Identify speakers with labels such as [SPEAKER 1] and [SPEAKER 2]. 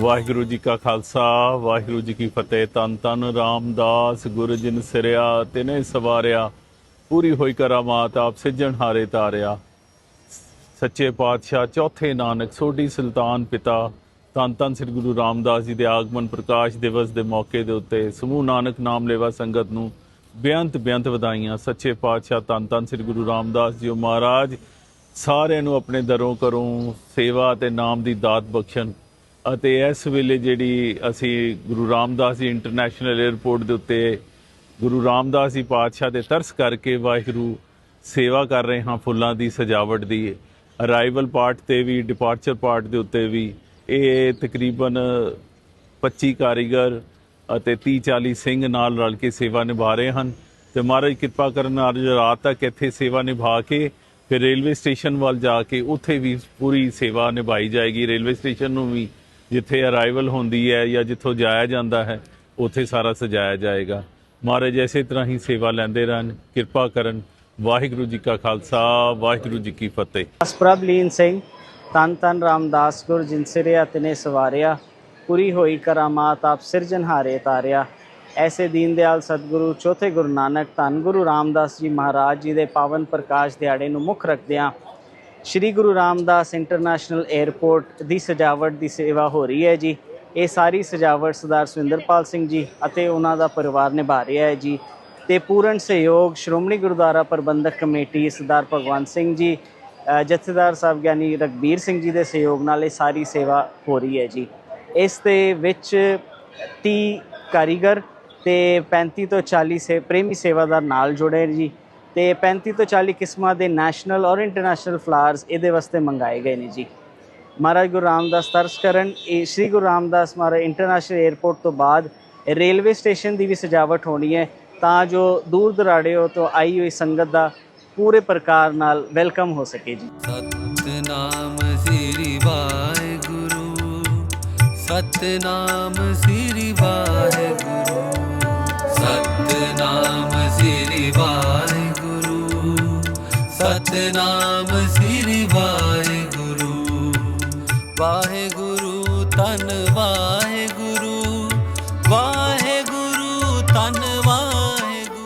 [SPEAKER 1] ਵਾਹਿਗੁਰੂ ਜੀ ਕਾ ਖਾਲਸਾ, ਵਾਹਿਗੁਰੂ ਜੀ ਕੀ ਫਤਿਹ। ਤਨ ਤਨ ਰਾਮਦਾਸ ਗੁਰੂ ਜਿਨ ਸਿਰਿਆ, ਤਿਨੇ ਸਵਾਰਿਆ। ਪੂਰੀ ਹੋਈ ਕਰਾਮਾਤ, ਆਪ ਸਿਜਣਹਾਰੇ ਤਾਰਿਆ। ਸੱਚੇ ਪਾਤਸ਼ਾਹ, ਚੌਥੇ ਨਾਨਕ, ਸੋਢੀ ਸੁਲਤਾਨ ਪਿਤਾ। ਧੰਨ ਧੰਨ ਸ੍ਰੀ ਗੁਰੂ ਰਾਮਦਾਸ ਜੀ ਦੇ ਆਗਮਨ ਪ੍ਰਕਾਸ਼ ਦਿਵਸ ਦੇ ਮੌਕੇ ਦੇ ਉੱਤੇ ਸਮੂਹ ਨਾਨਕ ਨਾਮ ਲੇਵਾ ਸੰਗਤ ਨੂੰ ਬੇਅੰਤ ਬੇਅੰਤ ਵਧਾਈਆਂ। ਸੱਚੇ ਪਾਤਸ਼ਾਹ, ਧੰਨ ਧੰਨ ਸ੍ਰੀ ਗੁਰੂ ਰਾਮਦਾਸ ਜੀ ਮਹਾਰਾਜ, ਸਾਰਿਆਂ ਨੂੰ ਆਪਣੇ ਦਰੋਂ ਕਰੋਂ ਸੇਵਾ ਤੇ ਨਾਮ ਦੀ ਦਾਤ ਬਖਸ਼ਣ। ਅਤੇ ਇਸ ਵੇਲੇ ਜਿਹੜੀ ਅਸੀਂ ਗੁਰੂ ਰਾਮਦਾਸ ਜੀ ਇੰਟਰਨੈਸ਼ਨਲ 에ਅਰਪੋਰਟ ਦੇ ਉੱਤੇ ਗੁਰੂ ਰਾਮਦਾਸ ਜੀ ਪਾਤਸ਼ਾਹ ਦੇ ਤਰਸ ਕਰਕੇ ਵਾਹਿਗੁਰੂ ਸੇਵਾ ਕਰ ਰਹੇ ਹਾਂ ਫੁੱਲਾਂ ਦੀ ਸਜਾਵਟ ਦੀ। ਅਰਾਈਵਲ ਪਾਰਟ ਤੇ ਵੀ ਡਿਪਾਰਚਰ ਪਾਰਟ ਦੇ ਉੱਤੇ ਵੀ। ਇਹ ਤਕਰੀਬਨ 25 ਕਾਰੀਗਰ ਅਤੇ 30 40 ਸਿੰਘ ਨਾਲ ਰਲ ਕੇ ਸੇਵਾ ਨਿਭਾ ਰਹੇ ਹਨ। ਤੇ ਮਹਾਰਾਜ ਕਿਰਪਾ ਕਰਨ ਅੱਜ ਰਾਤ ਤੱਕ ਇੱਥੇ ਸੇਵਾ ਨਿਭਾ ਕੇ ਫਿਰ ਰੇਲਵੇ ਸਟੇਸ਼ਨ ਵੱਲ ਜਾ ਕੇ ਉੱਥੇ ਵੀ ਪੂਰੀ ਸੇਵਾ ਨਿਭਾਈ ਜਾਏਗੀ। ਰੇਲਵੇ ਸਟੇਸ਼ਨ ਨੂੰ ਵੀ ਜਿੱਥੇ ਅਰਾਈਵਲ ਹੁੰਦੀ ਹੈ ਜਾਂ ਜਿੱਥੋਂ ਜਾਇਆ ਜਾਂਦਾ ਹੈ, ਉੱਥੇ ਸਾਰਾ ਸਜਾਇਆ ਜਾਏਗਾ। ਮਹਾਰਾਜ ਇਸੇ ਤਰ੍ਹਾਂ ਹੀ ਸੇਵਾ ਲੈਂਦੇ ਰਹਿਣ, ਕਿਰਪਾ ਕਰਨ। ਵਾਹਿਗੁਰੂ ਜੀ ਕਾ ਖਾਲਸਾ, ਵਾਹਿਗੁਰੂ ਜੀ ਕੀ ਫਤਿਹ।
[SPEAKER 2] ਅਸਪ੍ਰਭਲੀਨ ਸਿੰਘ ਤਨ ਤਨ ਰਾਮਦਾਸ ਗੁਰ ਜਿਨ ਸਿਰਿਆ ਤਿਨੇ ਸਵਾਰਿਆ। ਪੂਰੀ ਹੋਈ ਕਰਾਮਾਤ ਆਪ ਸਿਰਜਨਹਾਰੇ ਤਾਰਿਆ। ਐਸੇ ਦੀਨ ਦਿਆਲ ਸਤਿਗੁਰੂ, ਚੌਥੇ ਗੁਰੂ ਨਾਨਕ, ਧੰਨ ਗੁਰੂ ਰਾਮਦਾਸ ਜੀ ਮਹਾਰਾਜ ਜੀ ਦੇ ਪਾਵਨ ਪ੍ਰਕਾਸ਼ ਦਿਹਾੜੇ ਨੂੰ ਮੁੱਖ ਰੱਖਦਿਆਂ ਸ਼੍ਰੀ ਗੁਰੂ ਰਾਮਦਾਸ ਇੰਟਰਨੈਸ਼ਨਲ 에ਅਰਪੋਰਟ ਦੀ ਸਜਾਵਟ ਦੀ ਸੇਵਾ ਹੋ ਰਹੀ ਹੈ ਜੀ। ਇਹ ਸਾਰੀ ਸਜਾਵਟ ਸਰਦਾਰ ਸੁਰਿੰਦਰਪਾਲ ਸਿੰਘ ਜੀ ਅਤੇ ਉਹਨਾਂ ਦਾ ਪਰਿਵਾਰ ਨਿਭਾ ਰਿਹਾ ਹੈ ਜੀ। ਤੇ ਪੂਰਨ ਸਹਿਯੋਗ ਸ਼੍ਰੋਮਣੀ ਗੁਰਦੁਆਰਾ ਪ੍ਰਬੰਧਕ ਕਮੇਟੀ ਸਰਦਾਰ ਭਗਵੰਤ ਸਿੰਘ ਜੀ ਜਥੇਦਾਰ ਸਾਹਿਬ ਗਿਆਨੀ ਰਗਬੀਰ ਸਿੰਘ ਜੀ ਦੇ ਸਹਿਯੋਗ ਨਾਲ ਇਹ ਸਾਰੀ ਸੇਵਾ ਹੋ ਰਹੀ ਹੈ ਜੀ। ਇਸ ਦੇ ਵਿੱਚ 30 ਕਾਰੀਗਰ ਤੇ 35 ਤੋਂ 40 ਸੇ, ਪ੍ਰੇਮੀ ਸੇਵਾਦਾਰ ਨਾਲ ਜੁੜੇ ਜੀ। ਤੇ 35 ਤੋਂ 40 ਕਿਸਮਾਂ ਦੇ ਨੈਸ਼ਨਲ ਔਰ ਇੰਟਰਨੈਸ਼ਨਲ ਫਲਾਵਰਸ ਇਹਦੇ ਵਾਸਤੇ ਮੰਗਾਏ ਗਏ ਨੇ ਜੀ। ਮਹਾਰਾਜ ਗੁਰੂ ਰਾਮਦਾਸ ਤਰਸ ਕਰਨ, ਇਹ ਸ੍ਰੀ ਗੁਰੂ ਰਾਮਦਾਸ ਮਹਾਰਾਜ ਇੰਟਰਨੈਸ਼ਨਲ 에ਅਰਪੋਰਟ ਤੋਂ ਬਾਅਦ ਰੇਲਵੇ ਸਟੇਸ਼ਨ ਦੀ ਵੀ ਸਜਾਵਟ ਹੋਣੀ ਹੈ, ਤਾਂ ਜੋ ਦੂਰ ਦਰਾੜਿਓ ਤੋਂ ਆਈ ਹੋਈ ਸੰਗਤ ਦਾ ਪੂਰੇ ਪ੍ਰਕਾਰ ਨਾਲ ਵੈਲਕਮ ਹੋ ਸਕੇ ਜੀ।
[SPEAKER 3] ਸਤਨਾਮ ਸ੍ਰੀ ਵਾਹਿਗੁਰੂ, ਸਤਨਾਮ ਸ੍ਰੀ ਵਾਹਿਗੁਰੂ। ਸਤਨਾਮ ਸ੍ਰੀ ਵਾਹਿਗੁਰੂ। ਵਾਹਿਗੁਰੂ ਤਨ ਵਾਹਿਗੁਰੂ। ਵਾਹਿਗੁਰੂ